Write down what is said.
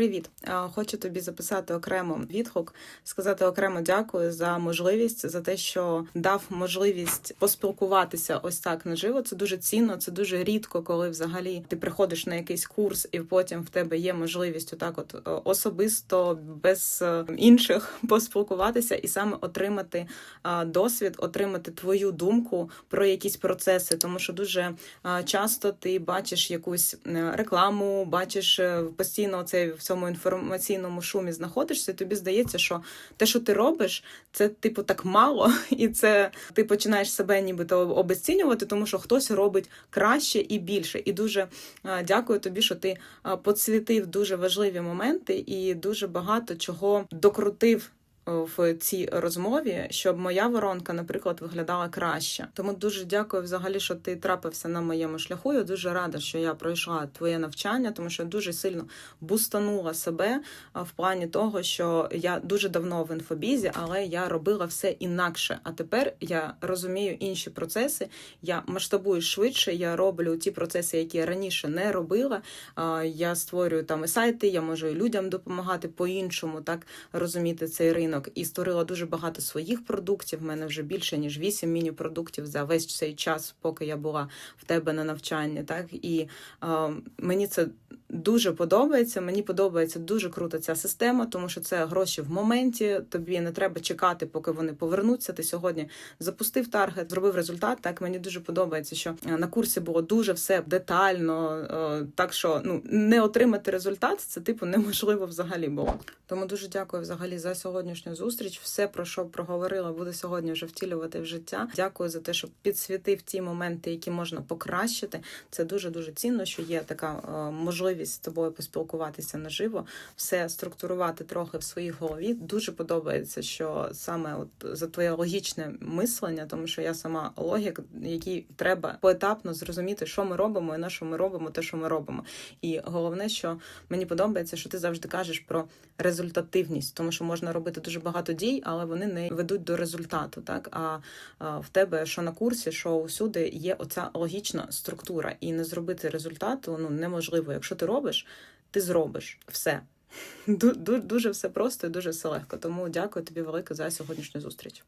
Привіт! Хочу тобі записати окремо відгук, сказати окремо дякую за можливість, за те, що дав можливість поспілкуватися ось так наживо. Це дуже цінно, це дуже рідко, коли взагалі ти приходиш на якийсь курс, і потім в тебе є можливість отак, от е, особисто без е, інших поспілкуватися і саме отримати досвід, отримати твою думку про якісь процеси, тому що дуже часто ти бачиш якусь е, рекламу, бачиш постійно цей цьому інформаційному шумі знаходишся. Тобі здається, що те, що ти робиш, це типу так мало, і це ти починаєш себе нібито обесцінювати, тому що хтось робить краще і більше. І дуже е, дякую тобі, що ти е, подсвітив дуже важливі моменти і дуже багато чого докрутив в цій розмові, щоб моя воронка, наприклад, виглядала краще. Тому дуже дякую взагалі, що ти трапився на моєму шляху. Я дуже рада, що я пройшла твоє навчання, тому що дуже сильно бустанула себе в плані того, що я дуже давно в інфобізі, але я робила все інакше. А тепер я розумію інші процеси. Я масштабую швидше. Я роблю ті процеси, які я раніше не робила. Я створюю там і сайти, я можу людям допомагати по-іншому, так розуміти цей ринок. І створила дуже багато своїх продуктів. У мене вже більше ніж вісім міні-продуктів за весь цей час, поки я була в тебе на навчанні. Так і е, мені це дуже подобається. Мені подобається дуже круто ця система, тому що це гроші в моменті. Тобі не треба чекати, поки вони повернуться. Ти сьогодні запустив таргет, зробив результат. Так мені дуже подобається, що е, на курсі було дуже все детально. е, Так що ну не отримати результат, це типу неможливо взагалі було. Тому дуже дякую взагалі за сьогоднішню зустріч. Все про що проговорила, буду сьогодні вже втілювати в життя. Дякую за те, що підсвітив ті моменти, які можна покращити. Це дуже дуже цінно, що є така е, можливість з тобою поспілкуватися наживо, все структурувати трохи в своїй голові. Дуже подобається, що саме от за твоє логічне мислення, тому що я сама логік, який треба поетапно зрозуміти, що ми робимо, і на що ми робимо, те, що ми робимо. І головне, що мені подобається, що ти завжди кажеш про результативність, тому що можна робити дуже багато дій, але вони не ведуть до результату. Так а, в тебе, що на курсі, що усюди є оця логічна структура, і не зробити результату ну неможливо. Якщо ти робиш, ти зробиш все. Ду- ду- Дуже все просто і дуже все легко. Тому дякую тобі велике за сьогоднішню зустріч.